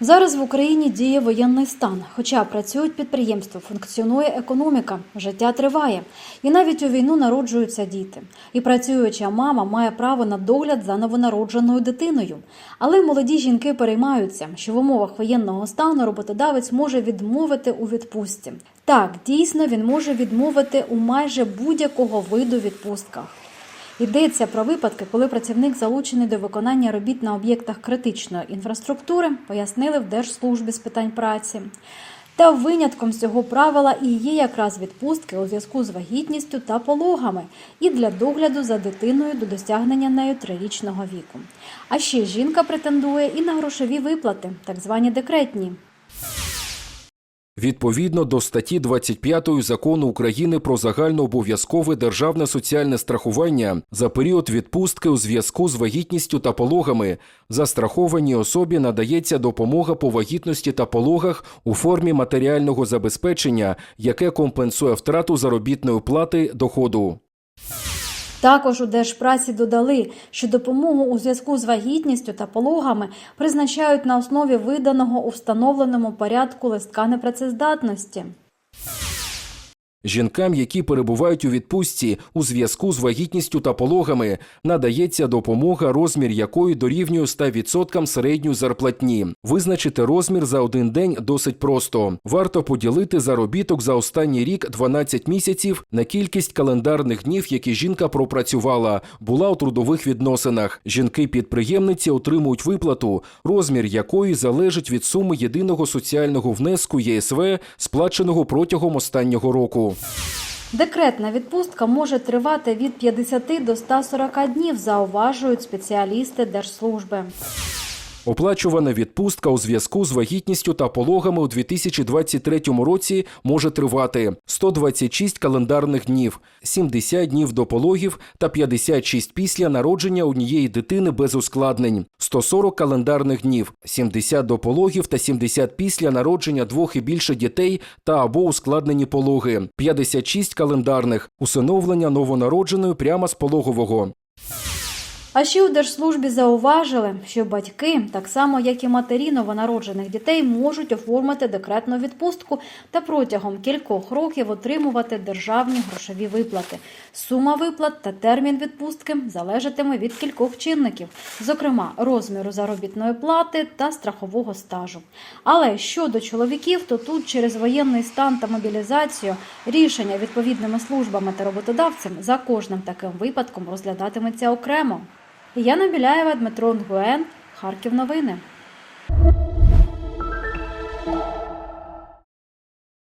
Зараз в Україні діє воєнний стан. Хоча працюють підприємства, функціонує економіка, життя триває. І навіть у війну народжуються діти. І працююча мама має право на догляд за новонародженою дитиною. Але молоді жінки переймаються, що в умовах воєнного стану роботодавець може відмовити у відпустці. Так, дійсно, він може відмовити у майже будь-якого виду відпустках. Йдеться про випадки, коли працівник залучений до виконання робіт на об'єктах критичної інфраструктури, пояснили в Держслужбі з питань праці. Та винятком з цього правила і є якраз відпустки у зв'язку з вагітністю та пологами і для догляду за дитиною до досягнення нею трирічного віку. А ще жінка претендує і на грошові виплати, так звані декретні. Відповідно до статті 25 закону України про загальнообов'язкове державне соціальне страхування за період відпустки у зв'язку з вагітністю та пологами застрахованій особі надається допомога по вагітності та пологах у формі матеріального забезпечення, яке компенсує втрату заробітної плати доходу. Також у Держпраці додали, що допомогу у зв'язку з вагітністю та пологами призначають на основі виданого у встановленому порядку листка непрацездатності. Жінкам, які перебувають у відпустці у зв'язку з вагітністю та пологами, надається допомога, розмір якої дорівнює 100% середньої зарплатні. Визначити розмір за один день досить просто. Варто поділити заробіток за останній рік 12 місяців на кількість календарних днів, які жінка пропрацювала, була у трудових відносинах. Жінки-підприємниці отримують виплату, розмір якої залежить від суми єдиного соціального внеску ЄСВ, сплаченого протягом останнього року. Декретна відпустка може тривати від 50 до 140 днів, зауважують спеціалісти Держслужби. Оплачувана відпустка у зв'язку з вагітністю та пологами у 2023 році може тривати. 126 календарних днів, 70 днів до пологів та 56 після народження однієї дитини без ускладнень, 140 календарних днів, 70 до пологів та 70 після народження двох і більше дітей та або ускладнені пологи, 56 календарних, усиновлення новонародженої прямо з пологового. А ще у Держслужбі зауважили, що батьки, так само як і матері новонароджених дітей, можуть оформити декретну відпустку та протягом кількох років отримувати державні грошові виплати. Сума виплат та термін відпустки залежатиме від кількох чинників, зокрема розміру заробітної плати та страхового стажу. Але щодо чоловіків, то тут через воєнний стан та мобілізацію рішення відповідними службами та роботодавцем за кожним таким випадком розглядатиметься окремо. Яна Біляєва, Дмитро Нгуен, Харків. Новини.